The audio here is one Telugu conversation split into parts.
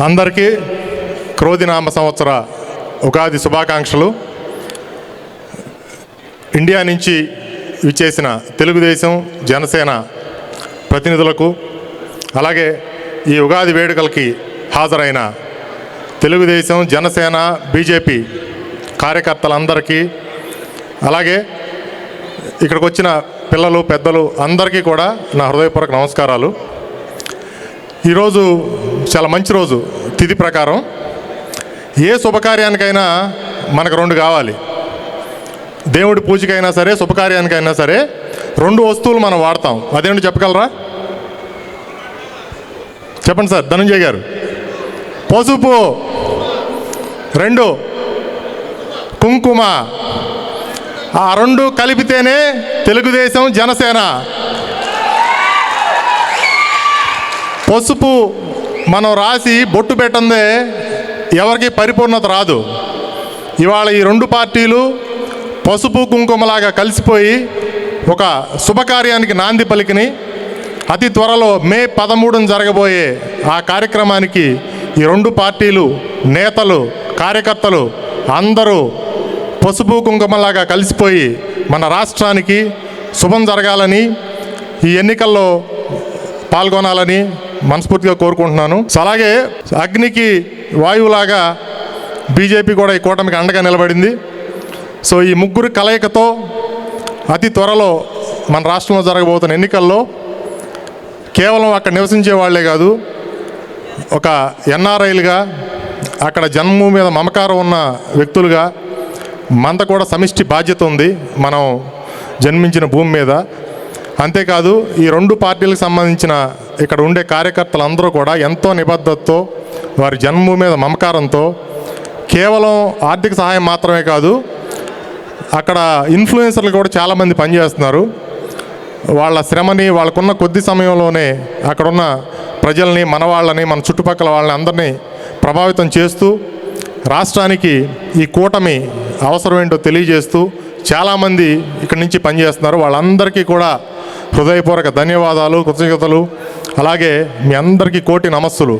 అందరికీ క్రోధినామ సంవత్సర ఉగాది శుభాకాంక్షలు. ఇండియా నుంచి విచ్చేసిన తెలుగుదేశం జనసేన ప్రతినిధులకు అలాగే ఈ ఉగాది వేడుకలకి హాజరైన తెలుగుదేశం జనసేన బీజేపీ కార్యకర్తలందరికీ అలాగే ఇక్కడికి వచ్చిన పిల్లలు పెద్దలు అందరికీ కూడా నా హృదయపూర్వక నమస్కారాలు. ఈరోజు చాలా మంచి రోజు తిథి ప్రకారం. ఏ శుభకార్యానికైనా మనకు రెండు కావాలి. దేవుడి పూజకైనా సరే శుభకార్యానికైనా సరే రెండు వస్తువులు మనం వాడతాం. అదేంటి చెప్పగలరా? చెప్పండి సార్ ధనుంజయ్ గారు. పసుపు రెండు కుంకుమ. ఆ రెండు కలిపితేనే తెలుగుదేశం జనసేన. పసుపు మనం రాసి బొట్టు పెట్టందే ఎవరికి పరిపూర్ణత రాదు. ఇవాళ ఈ రెండు పార్టీలు పసుపు కుంకుమలాగా కలిసిపోయి ఒక శుభకార్యానికి నాంది పలికిని అతి త్వరలో మే పదమూడున జరగబోయే ఆ కార్యక్రమానికి ఈ రెండు పార్టీలు నేతలు కార్యకర్తలు అందరూ పసుపు కుంకుమలాగా కలిసిపోయి మన రాష్ట్రానికి శుభం జరగాలని ఈ ఎన్నికల్లో పాల్గొనాలని మనస్ఫూర్తిగా కోరుకుంటున్నాను. అలాగే అగ్నికి వాయువులాగా బీజేపీ కూడా ఈ కూటమికి అండగా నిలబడింది. సో ఈ ముగ్గురు కలయికతో అతి త్వరలో మన రాష్ట్రంలో జరగబోతున్న ఎన్నికల్లో కేవలం అక్కడ నివసించే వాళ్ళే కాదు ఒక ఎన్ఆర్ఐలుగా అక్కడ జన్మభూమి మీద మమకారం ఉన్న వ్యక్తులుగా మనతో కూడా సమిష్టి బాధ్యత ఉంది మనం జన్మించిన భూమి మీద. అంతేకాదు ఈ రెండు పార్టీలకు సంబంధించిన ఇక్కడ ఉండే కార్యకర్తలు అందరూ కూడా ఎంతో నిబద్ధతతో వారి జన్మభూమి మీద మమకారంతో కేవలం ఆర్థిక సహాయం మాత్రమే కాదు అక్కడ ఇన్ఫ్లుయెన్సర్లు కూడా చాలామంది పనిచేస్తున్నారు. వాళ్ళ శ్రమని వాళ్ళకున్న కొద్ది సమయంలోనే అక్కడున్న ప్రజల్ని మన వాళ్ళని మన చుట్టుపక్కల వాళ్ళని అందరినీ ప్రభావితం చేస్తూ రాష్ట్రానికి ఈ కూటమి అవసరం ఏంటో తెలియజేస్తూ చాలామంది ఇక్కడి నుంచి పనిచేస్తున్నారు. వాళ్ళందరికీ కూడా హృదయపూర్వక ధన్యవాదాలు కృతజ్ఞతలు. అలాగే మీ అందరికీ కోటి నమస్సులు.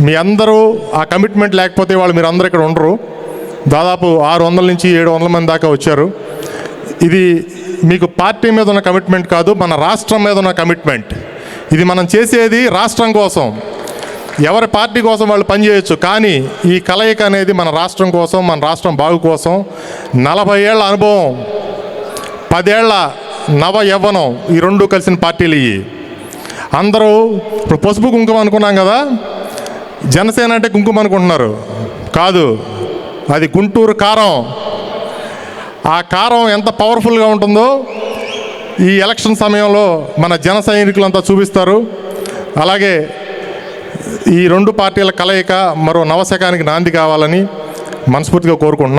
మీ అందరూ ఆ కమిట్మెంట్ లేకపోతే వాళ్ళు మీరు అందరూ ఇక్కడ ఉండరు. దాదాపు ఆరు వందల నుంచి ఏడు వందల మంది దాకా వచ్చారు. ఇది మీకు పార్టీ మీద ఉన్న కమిట్మెంట్ కాదు మన రాష్ట్రం మీద ఉన్న కమిట్మెంట్. ఇది మనం చేసేది రాష్ట్రం కోసం. ఎవరి పార్టీ కోసం వాళ్ళు పనిచేయొచ్చు కానీ ఈ కలయిక అనేది మన రాష్ట్రం కోసం మన రాష్ట్రం బాగు కోసం నలభై ఏళ్ళ అనుభవం పదేళ్ళ నవ యవ్వనం ఈ రెండు కలిసిన పార్టీలు ఇవి అందరూ ఇప్పుడు పసుపు కుంకుమ అనుకున్నాం కదా జనసేన అంటే కుంకుమ అనుకుంటున్నారు. కాదు అది గుంటూరు కారం. ఆ కారం ఎంత పవర్ఫుల్గా ఉంటుందో ఈ ఎలక్షన్ సమయంలో మన జన సైనికులంతా చూపిస్తారు. అలాగే ఈ రెండు పార్టీల కలయిక మరో నవశకానికి నాంది కావాలని మనస్ఫూర్తిగా కోరుకుంటున్నాం.